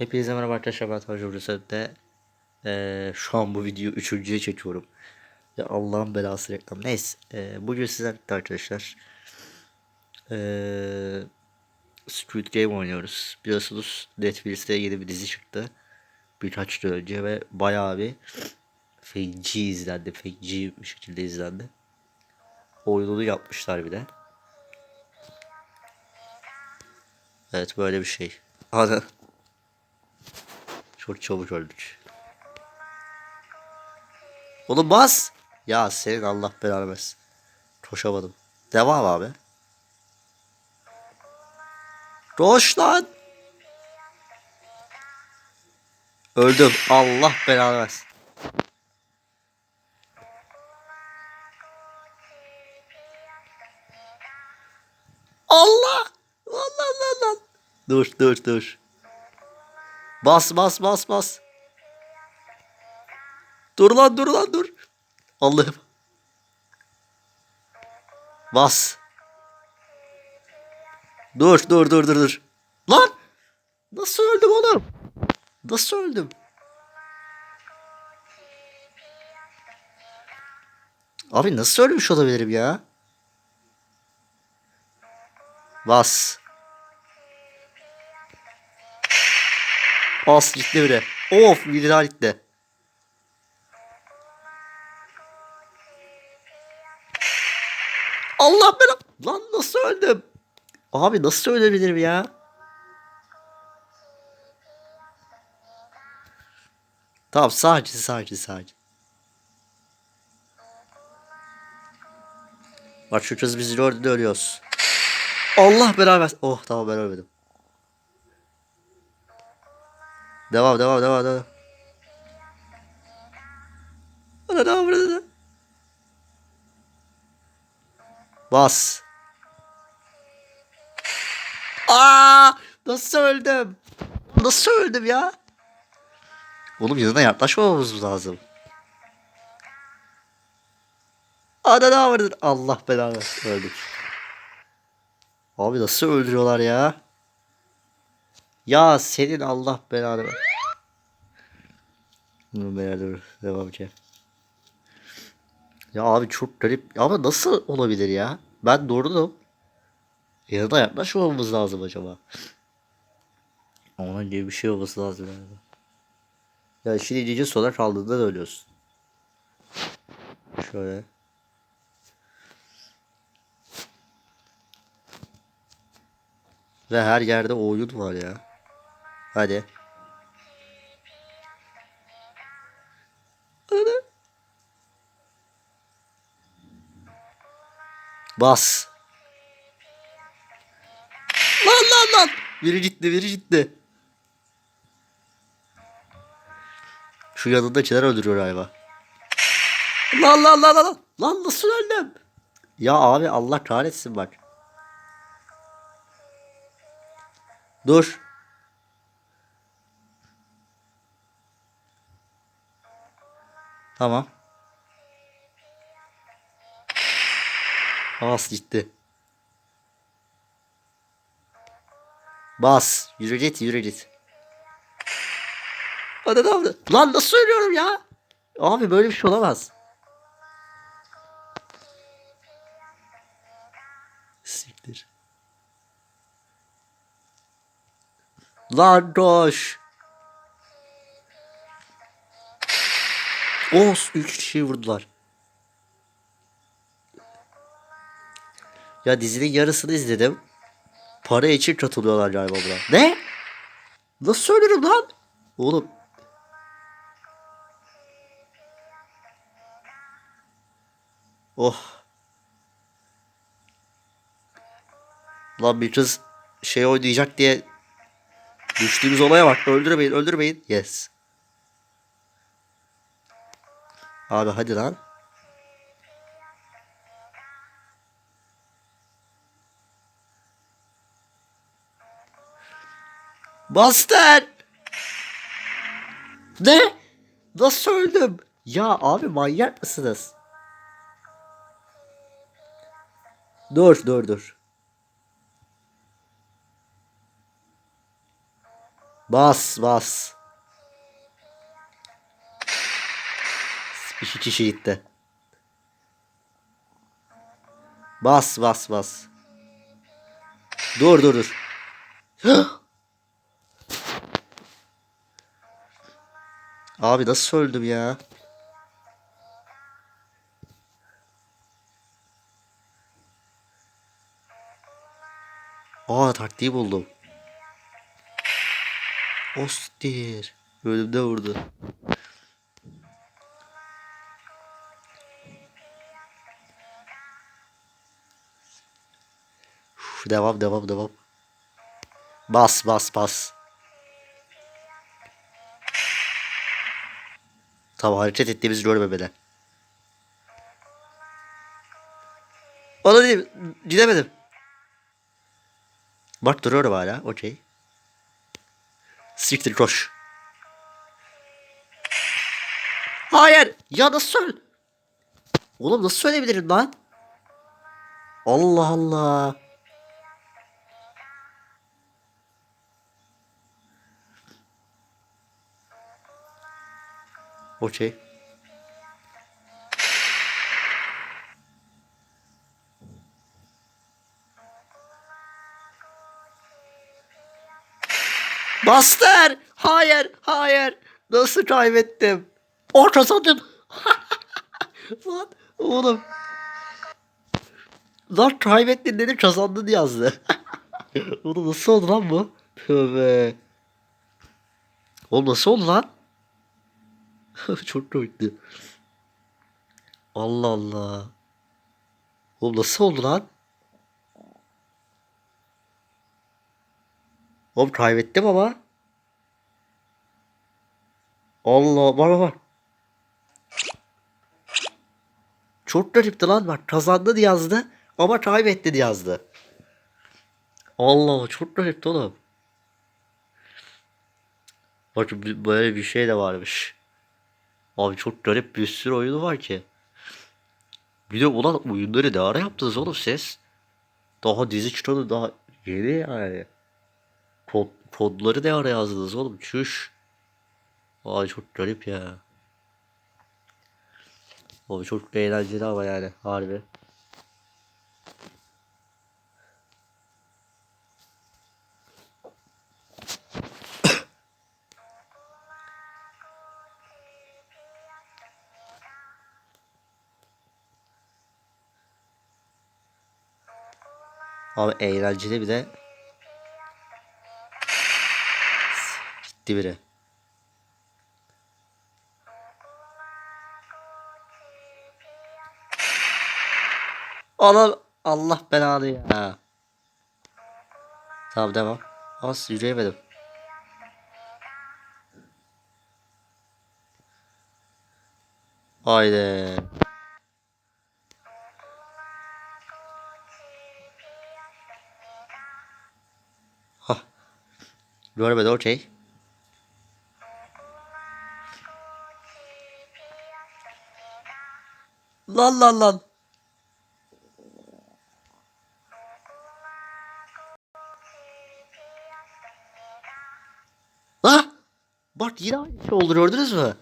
Hepinize merhaba arkadaşlar ben Tanju Burası'da eee şu an bu videoyu üçüncüye çekiyorum. Ya Allah'ın belası reklam. Neyse eee bugün sizlerle birlikte arkadaşlar eee Squid Game oynuyoruz. Biliyorsunuz Netflix'te yeni bir dizi çıktı. Birkaç yıl önce ve bayağı bir feci izlendi. Feci bir şekilde izlendi. Oyununu yapmışlar bir de. Evet böyle bir şey. Ana. Çok çabuk öldük. Oğlum bas. Ya senin Allah belanı. Koşamadım. Devam abi. Koş lan. Öldüm. Allah belanı versin. Allah. Allah Allah Allah. Dur dur dur. Bas bas bas bas. Dur lan dur lan dur. Allah'ım. Bas. Dur dur dur dur dur. Lan. Nasıl öldüm oğlum? Nasıl öldüm? Abi nasıl ölmüş olabilirim ya? Bas. Bas gitti bile. Of daha gitti. Allah bela. Lan nasıl öldüm? Abi nasıl ölebilirim ya? Tamam sakin sakin sakin. Bak şu kız bizi gördü de ölüyoruz. Allah beraber. Oh tamam ben ölmedim. Devam devam devam devam. Ana devam burada. Bas. Aa! Nasıl öldüm? Nasıl öldüm ya? Oğlum yanına yaklaşmamamız lazım. Ana ne vardır? Allah belanı. Öldük. Abi nasıl öldürüyorlar ya? Ya senin Allah belanı ver. Beyler dur. Devam ki. Ya abi çok garip. Ama nasıl olabilir ya? Ben durdum. Yanına yaklaşmamamız lazım acaba. Onun gibi bir şey olması lazım yani. Ya şimdi iyice sona kaldığında da ölüyorsun. Şöyle. Ve her yerde oyun var ya. Hadi. Hadi. Bas. Lan lan lan. Biri gitti biri gitti. Şu yanındakiler öldürüyor galiba. Lan lan lan lan. Lan nasıl öldüm? Ya abi Allah kahretsin bak. Dur. Tamam. Bas gitti. Bas. Yürü git yürü git. Hadi oldu? Lan nasıl söylüyorum ya? Abi böyle bir şey olamaz. Siktir. Lan koş. Os 3 kişi vurdular. Ya dizinin yarısını izledim. Para için katılıyorlar galiba buna. Ne? Nasıl söylerim lan? Oğlum. Oh. Lan bir kız şey oynayacak diye düştüğümüz olaya bak. Öldürmeyin, öldürmeyin. Yes. Abi hadi lan. Bastır. Ne? Nasıl öldüm? Ya abi manyak mısınız? Dur dur dur. Bas bas. İki kişi gitti. Bas bas bas. Dur dur dur. Abi nasıl öldüm ya? Aa taktiği buldum. Ostir. Bölümde vurdu. Devam devam devam. Bas bas bas. Tamam hareket ettiğimizi görmemeli. Ona değil. Gidemedim. Bak duruyorum hala. Okey. Siktir koş. Hayır. Ya nasıl söyle? Oğlum nasıl söyleyebilirim lan? Allah Allah. Okey. Bastır. Hayır, hayır. Nasıl kaybettim? Orta kazandım. Lan oğlum. Lan kaybettin dedim kazandın yazdı. oğlum nasıl oldu lan bu? Tövbe. Oğlum nasıl oldu lan? Çok komikti. Allah Allah. Oğlum nasıl oldu lan? Oğlum kaybettim ama. Allah var var. Çok garipti lan bak kazandın yazdı ama kaybettin yazdı. Allah çok garipti oğlum. Bak böyle bir şey de varmış. Abi çok garip bir sürü oyunu var ki. Bir de ulan oyunları ne ara yaptınız oğlum siz? Daha dizi çıkalı daha yeni yani. Kod, kodları ne ara yazdınız oğlum? Çüş. Ay çok garip ya. Abi çok eğlenceli ama yani harbi. Abi eğlenceli bir de gitti biri. Allah Allah belanı ya. Tamam devam. Az yürüyemedim. Haydi. Görmedi okey. Lan lan lan. Ha? Bak yine aynı şey oldu gördünüz mü?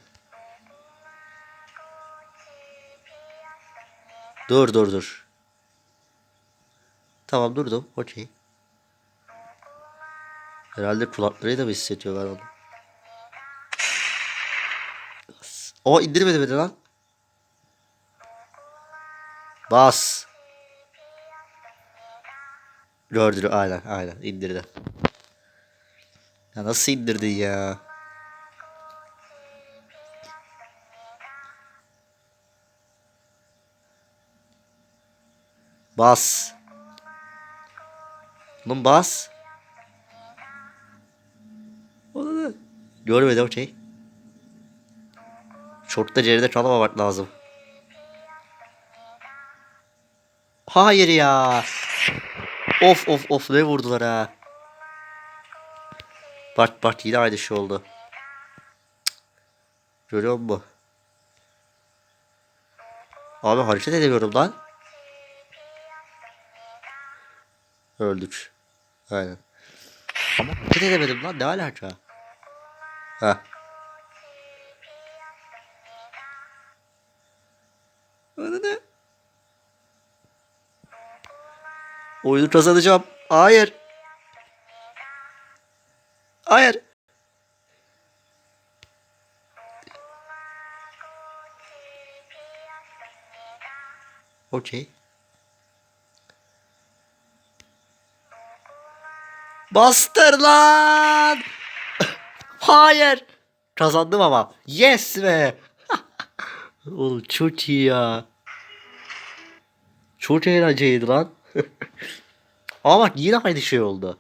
Dur dur dur. Tamam durdum. Okey. Herhalde kulakları da mı hissediyorlar onu? O indirmedi beni lan. Bas. Gördü aynen aynen indirdi. Ya nasıl indirdin ya? Bas. Oğlum bas. Görmedi okey. Çok da geride kalamamak lazım. Hayır ya. Of of of ne vurdular ha. Bak bak yine aynı şey oldu. Cık. Görüyor musun? Abi hareket edemiyorum lan. Öldük. Aynen. Ama hareket edemedim lan ne alaka? Heh. Oyunu kazanacağım. Hayır. Hayır. Okey. Bastır lan. Hayır. Kazandım ama. Yes be. Oğlum çok iyi ya. Çok eğlenceliydi lan. ama bak yine aynı şey oldu.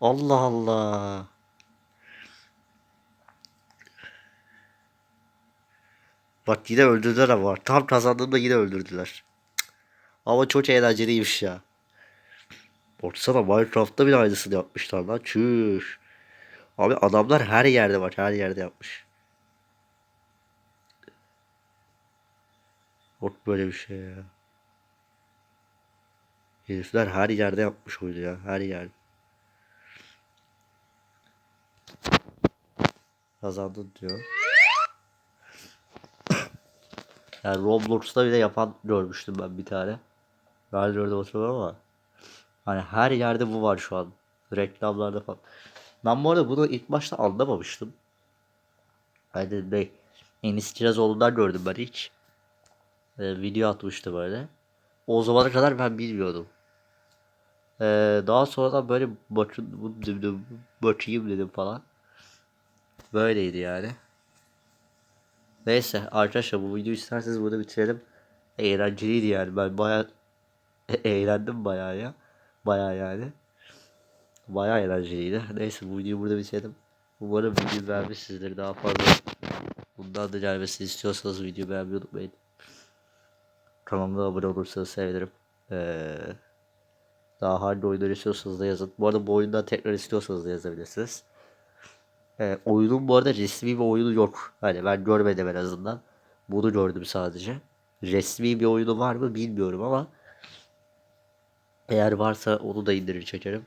Allah Allah. Bak yine öldürdüler ama tam kazandığımda yine öldürdüler. Ama çok eğlenceliymiş ya. Baksana Minecraft'ta bile aynısını yapmışlar lan. Çüş. Abi adamlar her yerde var. Her yerde yapmış. Yok böyle bir şey ya. Herifler her yerde yapmış oyunu ya. Her yerde. Kazandın diyor. Yani Roblox'ta bile yapan görmüştüm ben bir tane. Ben gördüm hatırlamıyorum ama. Hani her yerde bu var şu an. Reklamlarda falan. Ben bu arada bunu ilk başta anlamamıştım. Hani ne? Enis Kirazoğlu'ndan gördüm ben hiç. Ee, video atmıştı böyle. O zamana kadar ben bilmiyordum. Ee, daha sonradan böyle bakın, dedim, bakayım dedim falan. Böyleydi yani. Neyse arkadaşlar bu videoyu isterseniz burada bitirelim. Eğlenceliydi yani ben baya eğlendim baya ya. Baya yani. Baya eğlenceliydi. Neyse bu videoyu burada bitirelim. Umarım videoyu beğenmişsinizdir. Daha fazla bundan da gelmesini istiyorsanız videoyu beğenmeyi unutmayın. Kanalıma abone olursanız sevinirim. Ee, daha hangi oyunlar istiyorsanız da yazın. Bu arada bu oyundan tekrar istiyorsanız da yazabilirsiniz. Ee, oyunun bu arada resmi bir oyunu yok. Hani ben görmedim en azından. Bunu gördüm sadece. Resmi bir oyunu var mı bilmiyorum ama eğer varsa onu da indirir çekerim.